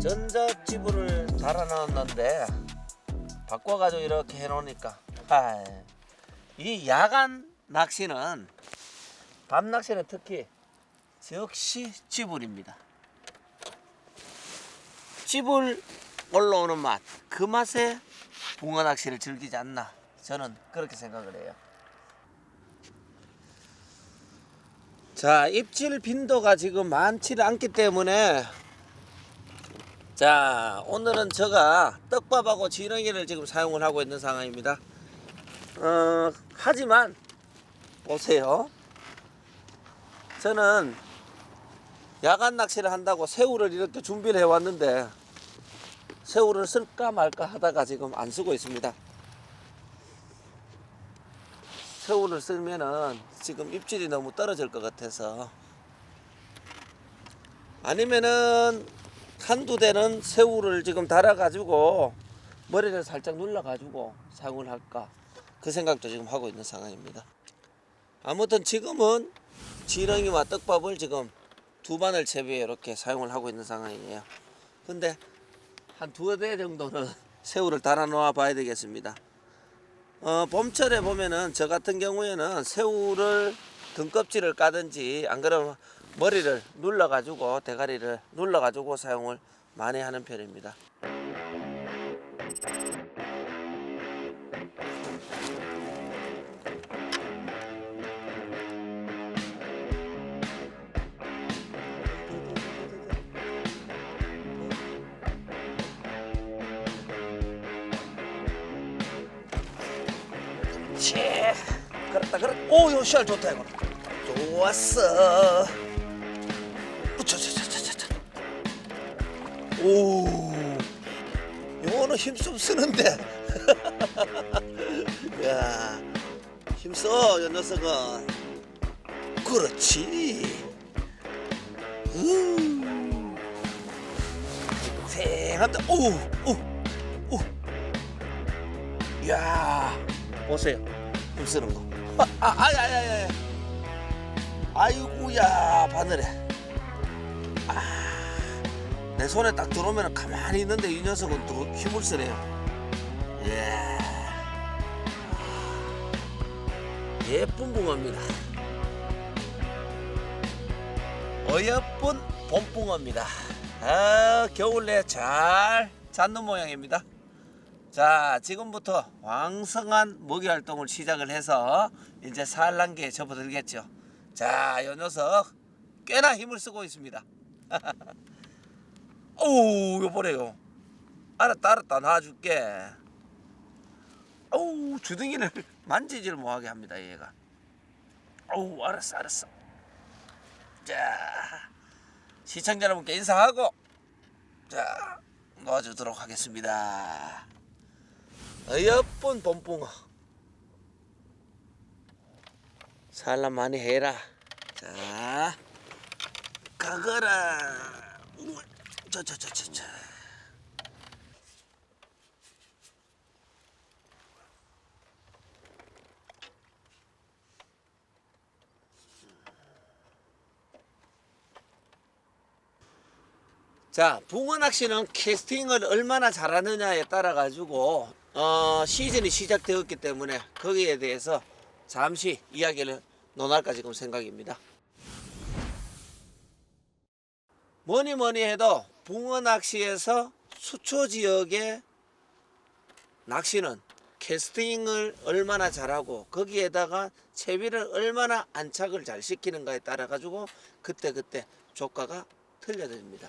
전자지불을 달아놨는데 바꿔가지고 이렇게 해놓으니까 아, 이 야간 낚시는 밤 낚시는 특히 역시 지불입니다. 지불 올라오는 맛, 그 맛에 붕어 낚시를 즐기지 않나 저는 그렇게 생각을 해요. 자 입질 빈도가 지금 많지 않기 때문에 자 오늘은 제가 떡밥하고 지렁이를 지금 사용을 하고 있는 상황입니다. 어, 하지만 보세요. 저는 야간 낚시를 한다고 새우를 이렇게 준비를 해왔는데 새우를 쓸까 말까 하다가 지금 안 쓰고 있습니다. 새우를 쓰면은 지금 입질이 너무 떨어질 것 같아서 아니면은 한두 대는 새우를 지금 달아가지고 머리를 살짝 눌러가지고 사용을 할까 그 생각도 지금 하고 있는 상황입니다. 아무튼 지금은 지렁이와 떡밥을 지금 두 바늘 채비에 이렇게 사용을 하고 있는 상황이에요. 근데 한 두 대 정도는 새우를 달아 놓아 봐야 되겠습니다. 어, 봄철에 보면은 저 같은 경우에는 새우를 등껍질을 까든지 안 그러면 머리를 눌러 가지고 대가리를 눌러 가지고 사용을 많이 하는 편입니다. 치 그렇다 그렇다 오요 씨알 좋다 이거 좋았어 오. 요거는 힘좀 쓰는데. 야 힘써 요 녀석은 그렇지. 음 생한다. 오 오 오. 야 보세요. 힘 쓰는 거. 아, 아, 아야야야 아이고야 바늘에. 아, 내 손에 딱 들어오면 가만히 있는데 이 녀석은 또 힘을 쓰네요. 예. 예쁜 붕어입니다. 어여쁜 봄붕어입니다. 아 겨울에 잘 잡는 모양입니다. 자, 지금부터 왕성한 먹이 활동을 시작을 해서 이제 산란기에 접어들겠죠. 자, 요 녀석 꽤나 힘을 쓰고 있습니다. 오우, 요 보래요. 알았다, 알았다, 놔줄게. 오우, 주둥이를 만지질 못하게 합니다, 얘가. 오우, 알았어, 알았어. 자, 시청자 여러분께 인사하고, 자, 놓아주도록 하겠습니다. 어여쁜 봄붕어 산란 많이 해라 자 가거라 저저저저저 자, 붕어 낚시는 캐스팅을 얼마나 잘하느냐에 따라 가지고 어, 시즌이 시작되었기 때문에 거기에 대해서 잠시 이야기를 논할까 지금 생각입니다. 뭐니 뭐니 해도 붕어 낚시에서 수초 지역의 낚시는 캐스팅을 얼마나 잘하고 거기에다가 채비를 얼마나 안착을 잘 시키는가에 따라 가지고 그때 그때 조과가 틀려집니다.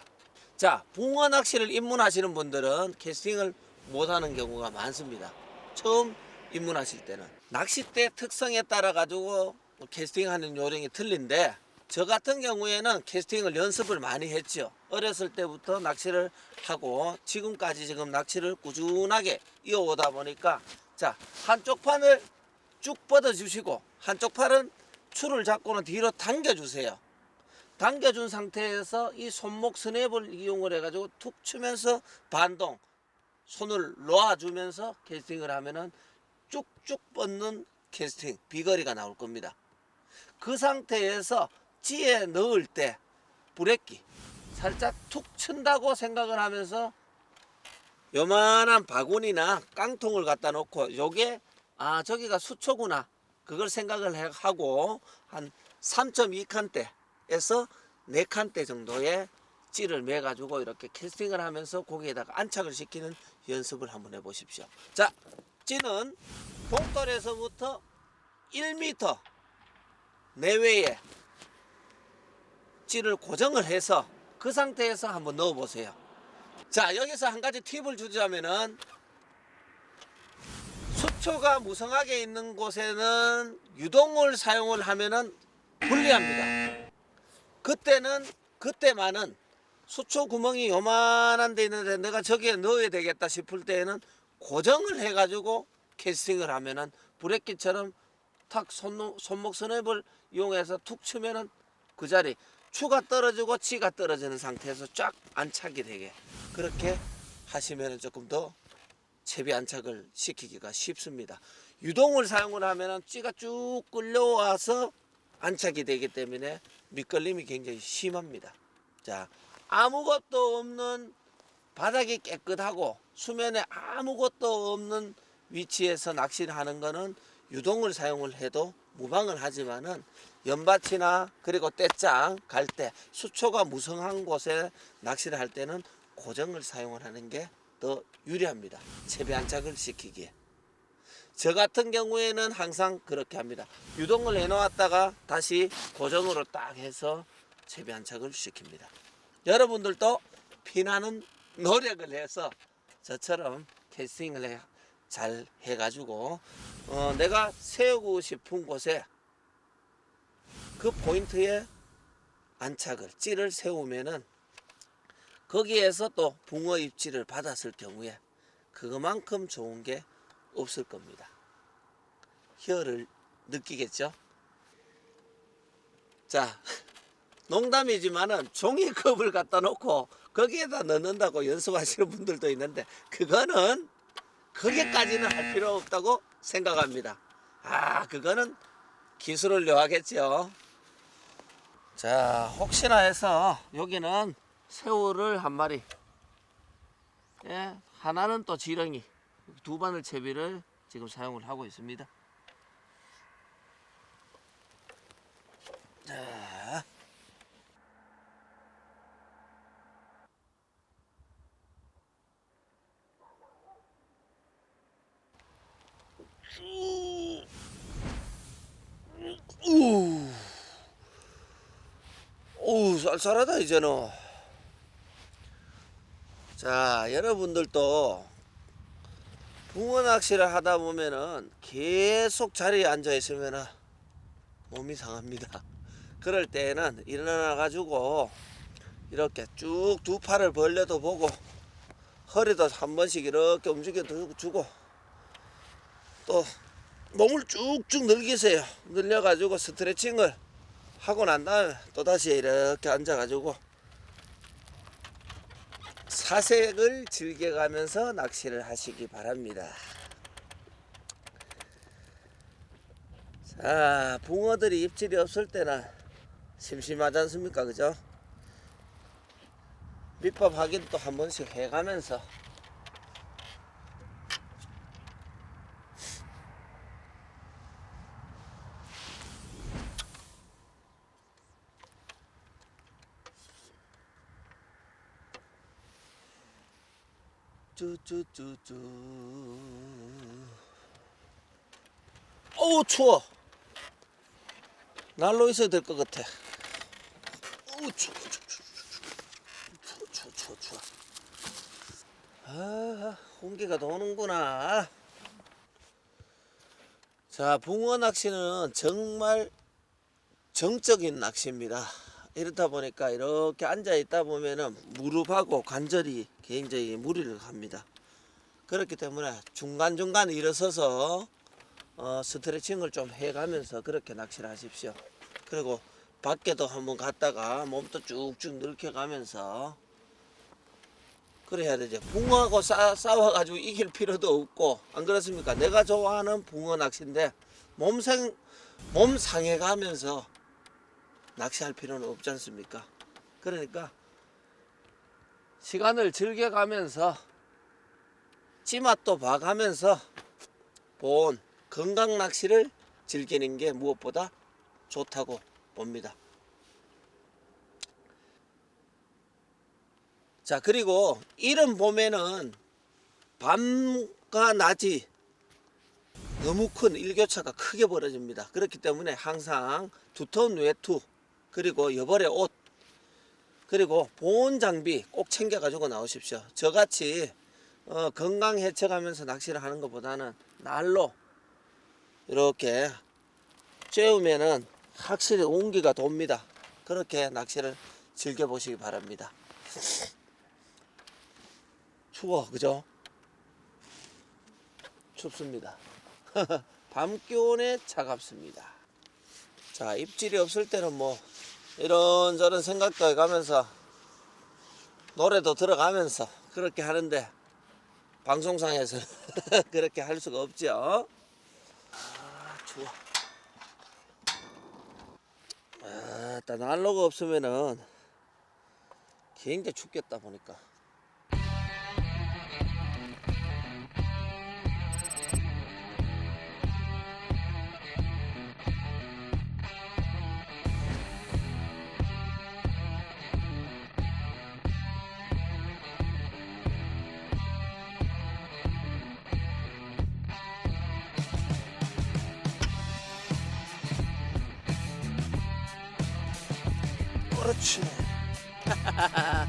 자, 붕어 낚시를 입문하시는 분들은 캐스팅을 못하는 경우가 많습니다. 처음 입문하실 때는 낚싯대 특성에 따라 가지고 캐스팅하는 요령이 틀린데 저 같은 경우에는 캐스팅을 연습을 많이 했죠. 어렸을 때부터 낚시를 하고 지금까지 지금 낚시를 꾸준하게 이어오다 보니까 자 한쪽 판을 쭉 뻗어 주시고 한쪽 팔은 줄을 잡고는 뒤로 당겨 주세요. 당겨준 상태에서 이 손목 스냅을 이용을 해가지고 툭 치면서 반동 손을 놓아주면서 캐스팅을 하면은 쭉쭉 뻗는 캐스팅 비거리가 나올 겁니다. 그 상태에서 찌에 넣을 때 브레끼 살짝 툭 친다고 생각을 하면서 요만한 바구니나 깡통을 갖다 놓고 요게 아 저기가 수초구나 그걸 생각을 해- 하고 한 3.2칸대에서 4칸대 정도의 찌를 매 가지고 이렇게 캐스팅을 하면서 고기에다가 안착을 시키는 연습을 한번 해 보십시오. 자, 찌는 봉돌에서부터 1m 내외에 찌를 고정을 해서 그 상태에서 한번 넣어 보세요. 자, 여기서 한 가지 팁을 주자면은 수초가 무성하게 있는 곳에는 유동을 사용을 하면은 불리합니다. 그때는 그때만은 수초 구멍이 요만한 데 있는데 내가 저기에 넣어야 되겠다 싶을 때에는 고정을 해 가지고 캐스팅을 하면은 브레끼처럼 탁 손, 손목 스냅을 이용해서 툭 치면은 그 자리 추가 떨어지고 치가 떨어지는 상태에서 쫙 안착이 되게 그렇게 하시면은 조금 더 채비 안착을 시키기가 쉽습니다. 유동을 사용을 하면은 찌가 쭉 끌려와서 안착이 되기 때문에 미끌림이 굉장히 심합니다. 자, 아무것도 없는 바닥이 깨끗하고 수면에 아무것도 없는 위치에서 낚시를 하는 거는 유동을 사용을 해도 무방을 하지만은 연밭이나 그리고 떼짱 갈 때 수초가 무성한 곳에 낚시를 할 때는 고정을 사용을 하는 게 더 유리합니다. 채비 안착을 시키기에. 저 같은 경우에는 항상 그렇게 합니다. 유동을 해놓았다가 다시 고정으로 딱 해서 채비 안착을 시킵니다. 여러분들도 피나는 노력을 해서 저처럼 캐스팅을 해, 잘 해가지고 어, 내가 세우고 싶은 곳에 그 포인트에 안착을 찌를 세우면은 거기에서 또 붕어 입질을 받았을 경우에 그것만큼 좋은 게 없을 겁니다. 혀를 느끼겠죠? 자, 농담이지만은 종이컵을 갖다 놓고 거기에다 넣는다고 연습하시는 분들도 있는데 그거는 거기까지는 할 필요 없다고 생각합니다. 아, 그거는 기술을 요하겠죠. 자, 혹시나 해서 여기는 새우를 한 마리, 예, 하나는 또 지렁이, 두 바늘 채비를 지금 사용을 하고 있습니다. 자, 우, 오, 쌀쌀하다 이제는. 자, 여러분들도 붕어 낚시를 하다 보면은 계속 자리에 앉아 있으면은 몸이 상합니다. 그럴 때에는 일어나 가지고 이렇게 쭉 두 팔을 벌려도 보고 허리도 한 번씩 이렇게 움직여 주고 또 몸을 쭉쭉 늘기세요. 늘려 가지고 스트레칭을 하고 난 다음에 또 다시 이렇게 앉아 가지고 사색을 즐겨가면서 낚시를 하시기 바랍니다. 자, 붕어들이 입질이 없을 때는 심심하지 않습니까? 그죠? 밑밥 확인 또 한 번씩 해가면서 쭈쭈쭈쭈 어우 추워. 난로 있어야 될 것 같아. 어우 추워 추워 추워 추워 추워 추워 아 홍기가 도는구나. 자 붕어 낚시는 정말 정적인 낚시입니다. 이렇다 보니까 이렇게 앉아 있다 보면은 무릎하고 관절이 굉장히 무리를 합니다. 그렇기 때문에 중간중간 일어서서 어, 스트레칭을 좀 해가면서 그렇게 낚시를 하십시오. 그리고 밖에도 한번 갔다가 몸도 쭉쭉 늘켜가면서 그래 해야 되죠. 붕어하고 싸, 싸워가지고 이길 필요도 없고 안 그렇습니까? 내가 좋아하는 붕어 낚시인데 몸생 몸 상해가면서 낚시할 필요는 없지 않습니까? 그러니까 시간을 즐겨가면서 찌맛도 봐가면서 본 건강 낚시를 즐기는 게 무엇보다 좋다고 봅니다. 자 그리고 이른 봄에는 밤과 낮이 너무 큰 일교차가 크게 벌어집니다. 그렇기 때문에 항상 두터운 외투 그리고 여벌의 옷 그리고 보온 장비 꼭 챙겨 가지고 나오십시오. 저같이 어, 건강 해쳐가면서 낚시를 하는 것보다는 날로 이렇게 쬐우면은 확실히 온기가 돕니다. 그렇게 낚시를 즐겨 보시기 바랍니다. 추워, 그죠? 춥습니다. 밤 기온에 차갑습니다. 자, 입질이 없을 때는 뭐 이런저런 생각도 해가면서 노래도 들어가면서 그렇게 하는데 방송상에서 그렇게 할 수가 없죠. 아, 추워. 아따 난로가 없으면은 굉장히 춥겠다 보니까. 야.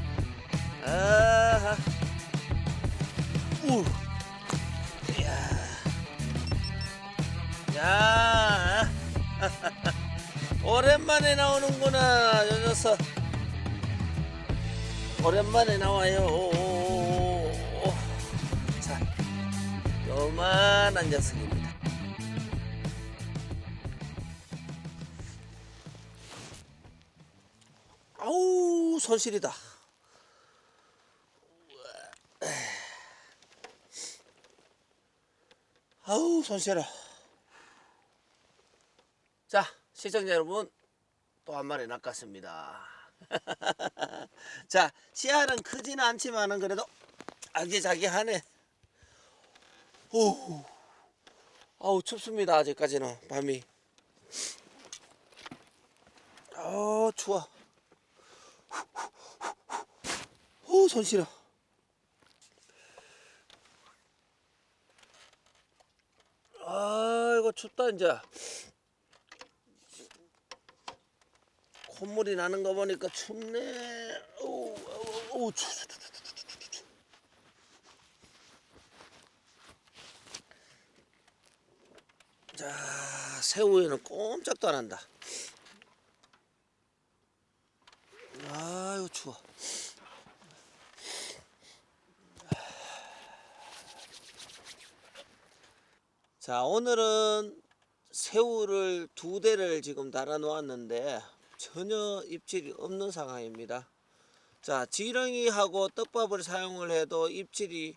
야. 오랜만에 나오는구나, 저 녀석. 오랜만에 나와요. 자, 요만한 녀석입니다. 손실이다. 아우 손실아. 자 시청자 여러분 또 한 마리 낚았습니다. 자 시야는 크지는 않지만은 그래도 아기자기하네. 오, 아우 춥습니다 아직까지는 밤이. 아 추워. 오 손실아 아이고 춥다 이제. 콧물이 나는 거 보니까 춥네. 오우 오우 추, 추, 추, 추, 추, 추, 추, 추. 자 새우에는 꼼짝도 안 한다. 아이고 추워 자 오늘은 새우를 두 대를 지금 달아 놓았는데 전혀 입질이 없는 상황입니다. 자 지렁이하고 떡밥을 사용을 해도 입질이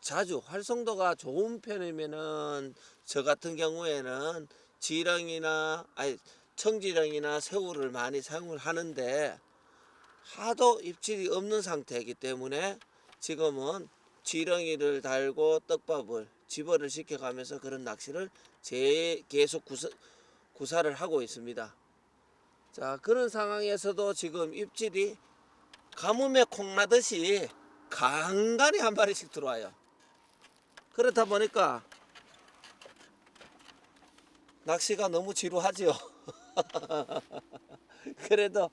자주 활성도가 좋은 편이면은 저 같은 경우에는 지렁이나 아니 청지렁이나 새우를 많이 사용을 하는데 하도 입질이 없는 상태이기 때문에 지금은 지렁이를 달고 떡밥을 집어를 시켜가면서 그런 낚시를 제 계속 구사, 구사를 하고 있습니다. 자 그런 상황에서도 지금 입질이 가뭄에 콩나듯이 간간히 한 마리씩 들어와요. 그렇다 보니까 낚시가 너무 지루하지요. 그래도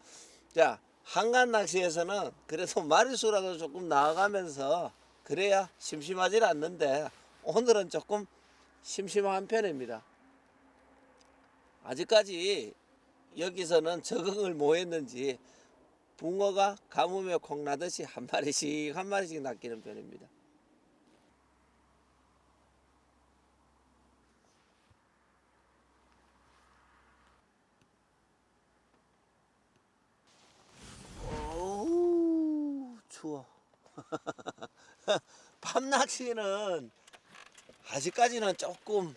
자 한간 낚시에서는 그래도 마리수라도 조금 나아가면서 그래야 심심하지 않는데 오늘은 조금 심심한 편입니다. 아직까지 여기서는 적응을 못 했는지 붕어가 가뭄에 콩나듯이 한 마리씩 한 마리씩 낚이는 편입니다. 추워. 밤 낚시는 아직까지는 조금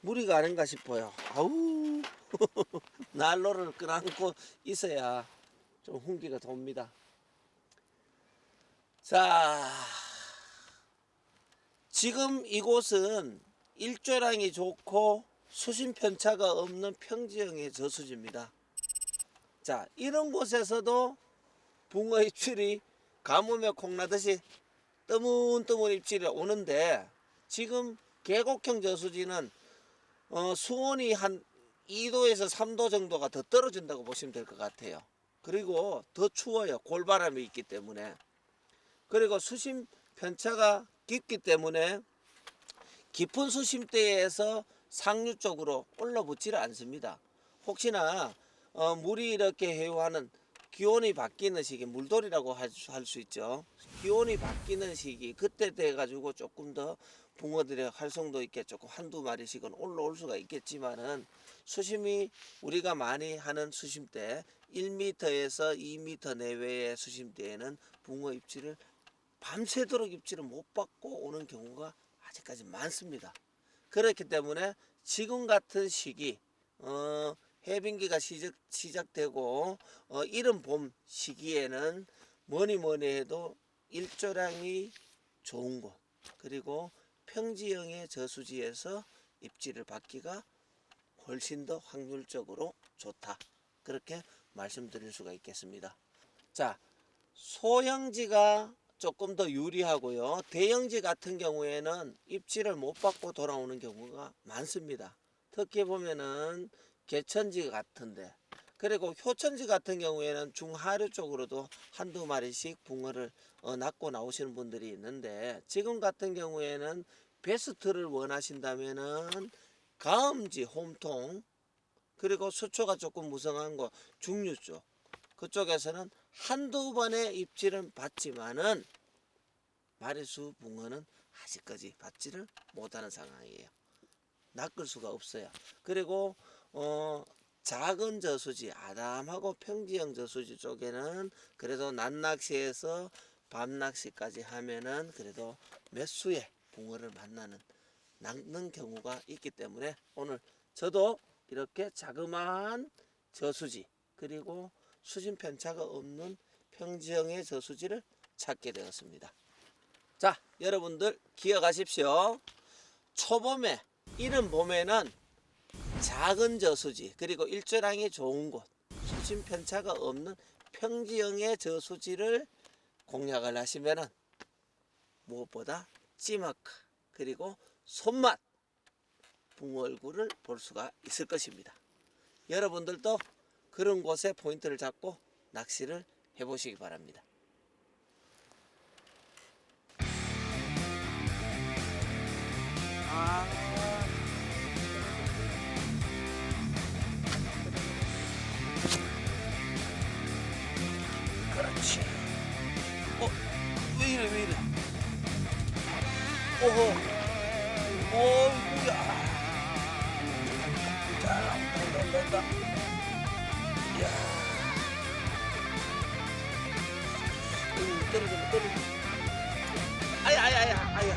무리가 아닌가 싶어요. 아우 난로를 끌어안고 있어야 좀 hun기가 돕니다. 자, 지금 이곳은 일조량이 좋고 수심 편차가 없는 평지형의 저수지입니다. 자, 이런 곳에서도 붕어 입질이 가뭄에 콩나듯이 뜨문뜨문 입질이 오는데 지금 계곡형 저수지는 어, 수온이 한 2도에서 3도 정도가 더 떨어진다고 보시면 될 것 같아요. 그리고 더 추워요. 골바람이 있기 때문에. 그리고 수심 편차가 깊기 때문에 깊은 수심대에서 상류 쪽으로 올라붙지를 않습니다. 혹시나 어, 물이 이렇게 해요하는 기온이 바뀌는 시기 물돌이라고 할 수 있죠. 기온이 바뀌는 시기 그때 돼 가지고 조금 더 붕어들의 활성도 있게 조금 한두 마리씩은 올라올 수가 있겠지만은 수심이 우리가 많이 하는 수심대 1m에서 2m 내외의 수심대에는 붕어 입질을 밤새도록 입질을 못 받고 오는 경우가 아직까지 많습니다. 그렇기 때문에 지금 같은 시기 어, 해빙기가 시작, 시작되고 어, 이른 봄 시기에는 뭐니 뭐니 해도 일조량이 좋은 곳 그리고 평지형의 저수지에서 입질을 받기가 훨씬 더 확률적으로 좋다 그렇게 말씀드릴 수가 있겠습니다. 자 소형지가 조금 더 유리하고요. 대형지 같은 경우에는 입질을 못 받고 돌아오는 경우가 많습니다. 특히 보면은 개천지 같은데 그리고 효천지 같은 경우에는 중하류 쪽으로도 한두 마리씩 붕어를 어, 낚고 나오시는 분들이 있는데 지금 같은 경우에는 베스트를 원하신다면은 가음지 홈통 그리고 수초가 조금 무성한 거 중류 쪽 그쪽에서는 한두 번의 입질은 받지만은 마리수 붕어는 아직까지 받지를 못하는 상황이에요. 낚을 수가 없어요. 그리고 어 작은 저수지 아담하고 평지형 저수지 쪽에는 그래도 낮낚시에서 밤낚시까지 하면은 그래도 몇 수의 붕어를 만나는 낚는 경우가 있기 때문에 오늘 저도 이렇게 자그마한 저수지 그리고 수심 편차가 없는 평지형의 저수지를 찾게 되었습니다. 자, 여러분들 기억하십시오. 초봄에 이른 봄에는 작은 저수지 그리고 일조량이 좋은 곳 수심 편차가 없는 평지형의 저수지를 공략을 하시면은 무엇보다 찌마카 그리고 손맛 붕어 얼굴을 볼 수가 있을 것입니다. 여러분들도 그런 곳에 포인트를 잡고 낚시를 해보시기 바랍니다. 아. 그렇지. 어, 왜 이래, 왜 이래. 오호. 오, 뭐야. 자, 온다, 온다. 음, 떨어져, 떨어져. 아야, 아야, 아야, 아야.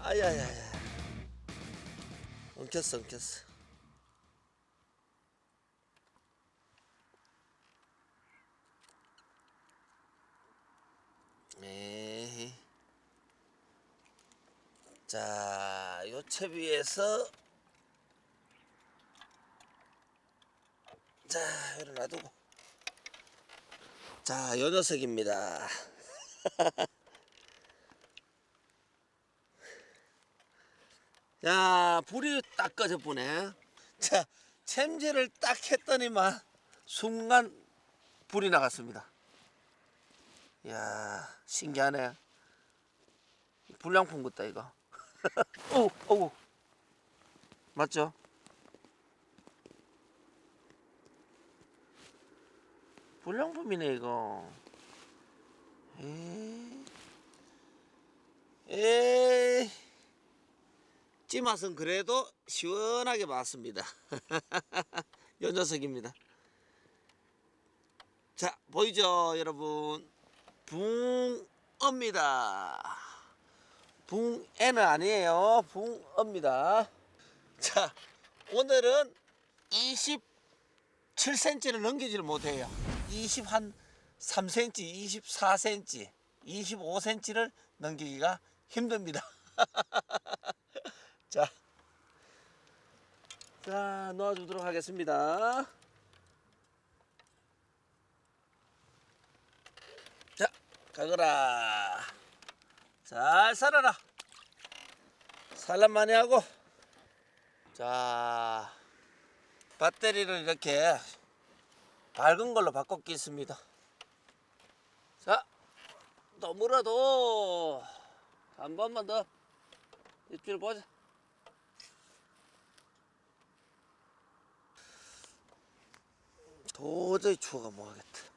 아야, 아야, 아야. 엉켰어, 엉켰어. 에이. 자, 요 채비에서 자, 이리 놔두고. 자, 요 녀석입니다. 야, 불이 딱 꺼져 보네. 자, 챔질을 딱 했더니만 순간 불이 나갔습니다. 야, 신기하네. 불량품 같다 이거. 오, 오. 맞죠? 불량품이네 이거. 에이. 에이. 찌맛은 그래도 시원하게 맞습니다. 요 녀석입니다. 자 보이죠 여러분 붕어입니다 붕애는 아니에요. 붕어입니다. 자 오늘은 27cm를 넘기지를 못해요. 20 한 3cm 24cm 25cm를 넘기기가 힘듭니다. 자, 자 놓아주도록 하겠습니다. 자, 가거라. 잘 살아라. 살람 많이 하고. 자, 배터리를 이렇게 밝은 걸로 바꿨겠습니다. 자, 또 물어도 한 번만 더 입질 보자. 도저히 추워가 뭐하겠다.